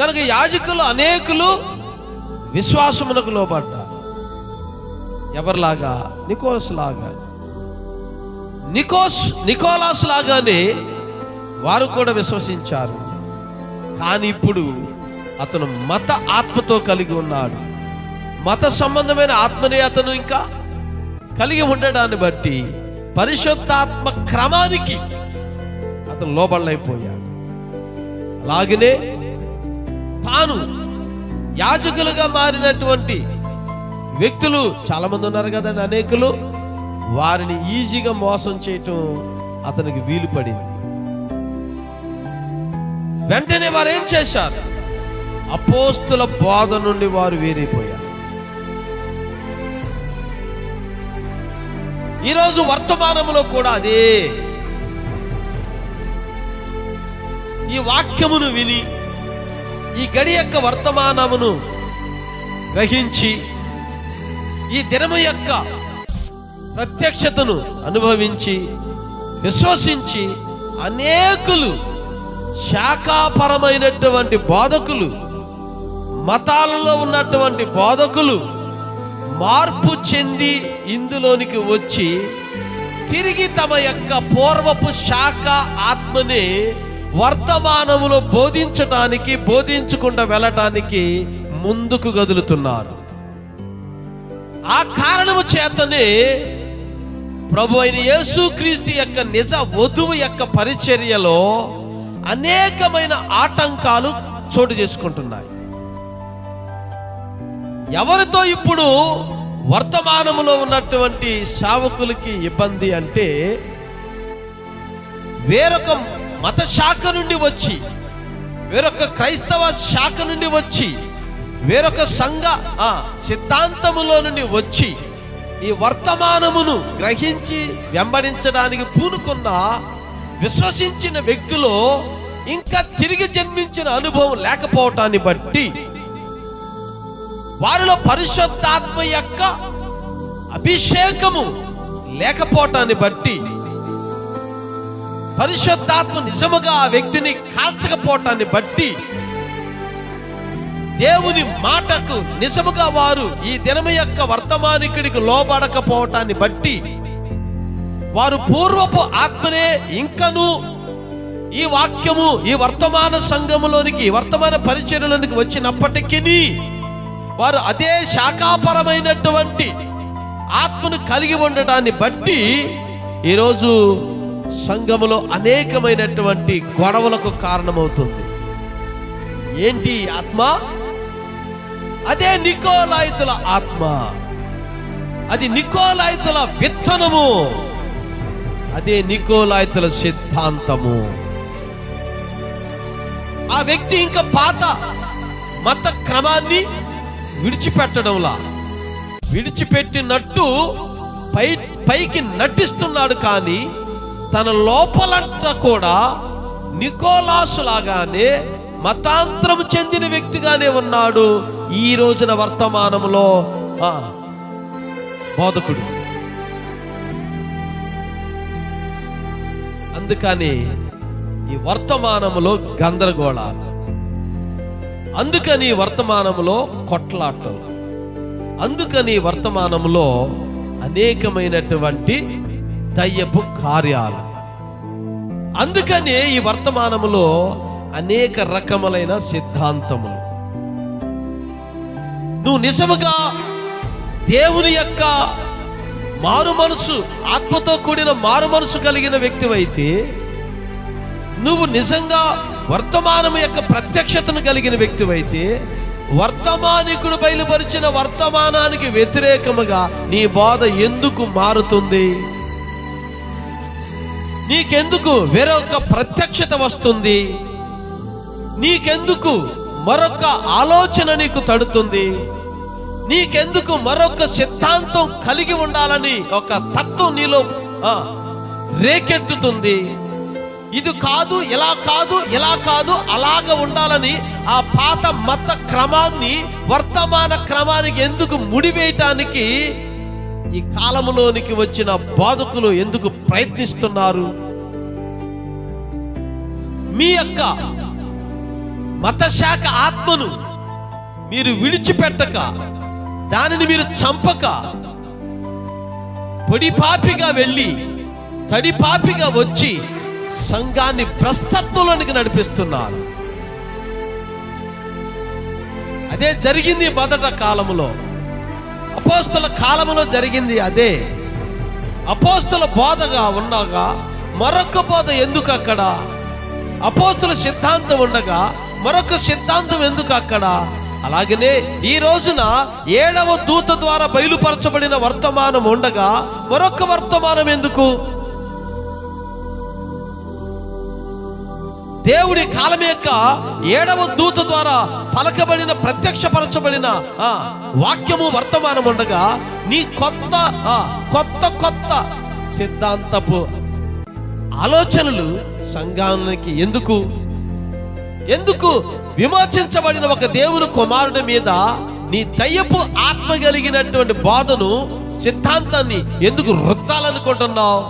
కనుక యాజకులు అనేకులు విశ్వాసమునకు లోబడ్డారు. ఎవరిలాగా? నికోలస్ లాగా నికోస్ నికోలాస్ లాగానే వారు కూడా విశ్వసించారు. కానీ ఇప్పుడు అతను మత ఆత్మతో కలిగి ఉన్నాడు. మత సంబంధమైన ఆత్మనే అతను ఇంకా కలిగి ఉండడాన్ని బట్టి పరిశుద్ధాత్మ క్రమానికి అతను లోబడలేకపోయాడు. అలాగనే తాను యాజకులుగా మారినటువంటి వ్యక్తులు చాలా మంది ఉన్నారు కదండి అనేకులు. వారిని ఈజీగా మోసం చేయటం అతనికి వీలు పడింది. వెంటనే వారు ఏం చేశారు? అపోస్తుల బోధ నుండి వారు వేరైపోయారు. ఈరోజు వర్తమానంలో కూడా అదే. ఈ వాక్యమును విని ఈ గడి యొక్క వర్తమానమును గ్రహించి ఈ దినము యొక్క ప్రత్యక్షతను అనుభవించి విశ్వసించి అనేకులు శాఖాపరమైనటువంటి బోధకులు మతాలలో ఉన్నటువంటి బోధకులు మార్పు చెంది ఇందులోనికి వచ్చి తిరిగి తమ యొక్క పూర్వపు శాఖ ఆత్మని వర్తమానములో బోధించటానికి బోధించకుండా వెళ్ళటానికి ముందుకు కదులుతున్నారు. ఆ కారణము చేతనే ప్రభు అయిన యేసుక్రీస్తు యొక్క నిజ వధువు యొక్క పరిచర్యలో అనేకమైన ఆటంకాలు చోటు చేసుకుంటున్నాయి. ఎవరితో ఇప్పుడు వర్తమానములో ఉన్నటువంటి శావకులకి ఇబ్బంది అంటే వేరొక మత శాఖ నుండి వచ్చి వేరొక క్రైస్తవ శాఖ నుండి వచ్చి వేరొక సంఘ ఆ, సిద్ధాంతములో నుండి వచ్చి ఈ వర్తమానమును గ్రహించి వెంబడించడానికి పూనుకున్న విశ్వసించిన వ్యక్తిలో ఇంకా తిరిగి జన్మించిన అనుభవం లేకపోవటాన్ని బట్టి వారిలో పరిశుద్ధాత్మ యొక్క అభిషేకము లేకపోవటాన్ని బట్టి పరిశుద్ధాత్మ నిజముగా ఆ వ్యక్తిని కాల్చకపోవటాన్ని బట్టి దేవుని మాటకు నిజముగా వారు ఈ దినము యొక్క వర్తమానికుడికి లోబడకపోవటాన్ని బట్టి వారు పూర్వపు ఆత్మనే ఇంకను ఈ వాక్యము ఈ వర్తమాన సంఘములోనికి వర్తమాన పరిచర్యలోనికి వచ్చినప్పటికీ వారు అదే శాఖాపరమైనటువంటి ఆత్మను కలిగి ఉండటాన్ని బట్టి ఈరోజు సంఘములో అనేకమైనటువంటి గొడవలకు కారణమవుతుంది. ఏంటి ఆత్మ? అదే నికోలాయితుల ఆత్మ. అది నికోలాయితుల విత్తనము. అదే నికోలాయితుల సిద్ధాంతము. ఆ వ్యక్తి ఇంకా పాత మత క్రమాన్ని విడిచిపెట్టడంలా. విడిచిపెట్టినట్టు పై పైకి నటిస్తున్నాడు కానీ తన లోపలంతా కూడా నికోలాసు లాగానే మతాంతరం చెందిన వ్యక్తిగానే ఉన్నాడు ఈ రోజున వర్తమానంలో బోధకుడు. అందుకని ఈ వర్తమానంలో గందరగోళాలు. అందుకని వర్తమానంలో కొట్లాటలు. అందుకని వర్తమానంలో అనేకమైనటువంటి దయ్యపు కార్యాలు. అందుకనే ఈ వర్తమానములో అనేక రకములైన సిద్ధాంతములు. నువ్వు నిజముగా దేవుని యొక్క మారు మనసు ఆత్మతో కూడిన మారు మనసు కలిగిన వ్యక్తివైతే నువ్వు నిజంగా వర్తమానం యొక్క ప్రత్యక్షతను కలిగిన వ్యక్తివైతే వర్తమానికుడు బయలుపరిచిన వర్తమానానికి వ్యతిరేకముగా నీ బోధ ఎందుకు మారుతుంది? నీకెందుకు వేరొక ప్రత్యక్షత వస్తుంది? నీకెందుకు మరొక ఆలోచన నీకు తడుతుంది? నీకెందుకు మరొక సిద్ధాంతం కలిగి ఉండాలని ఒక తత్వం నీలో రేకెత్తుతుంది? ఇది కాదు ఇలా కాదు ఇలా కాదు అలాగ ఉండాలని ఆ పాత మత క్రమాన్ని వర్తమాన క్రమానికి ఎందుకు ముడివేయటానికి ఈ కాలంలోనికి వచ్చిన బాధకులు ఎందుకు ప్రయత్నిస్తున్నారు. మీ యొక్క మతశాఖ ఆత్మను మీరు విడిచిపెట్టక దానిని మీరు చంపక పొడి పాపిగా వెళ్ళి తడి పాపిగా వచ్చి సంఘాన్ని భ్రష్టత్వంలోనికి నడిపిస్తున్నారు. అదే జరిగింది మొదట కాలంలో. అపోస్తుల కాలంలో జరిగింది అదే. అపోస్తుల బోధగా ఉండగా మరొక బోధ ఎందుకు అక్కడ అపోస్తుల సిద్ధాంతం ఉండగా మరొక సిద్ధాంతం ఎందుకు అక్కడ అలాగనే ఈ రోజున ఏడవ దూత ద్వారా బయలుపరచబడిన వర్తమానం ఉండగా మరొక వర్తమానం ఎందుకు? దేవుడి కాలం యొక్క ఏడవ దూత ద్వారా పలకబడిన ప్రత్యక్షపరచబడిన వాక్యము వర్తమానం ఉండగా నీ కొత్త కొత్త కొత్త సిద్ధాంతపు ఆలోచనలు సంఘానికి ఎందుకు? ఎందుకు విమోచించబడిన ఒక దేవుని కుమారుడి మీద నీ దయ్యపు ఆత్మ కలిగినటువంటి బాధను సిద్ధాంతాన్ని ఎందుకు రుద్దాలనుకుంటున్నావు?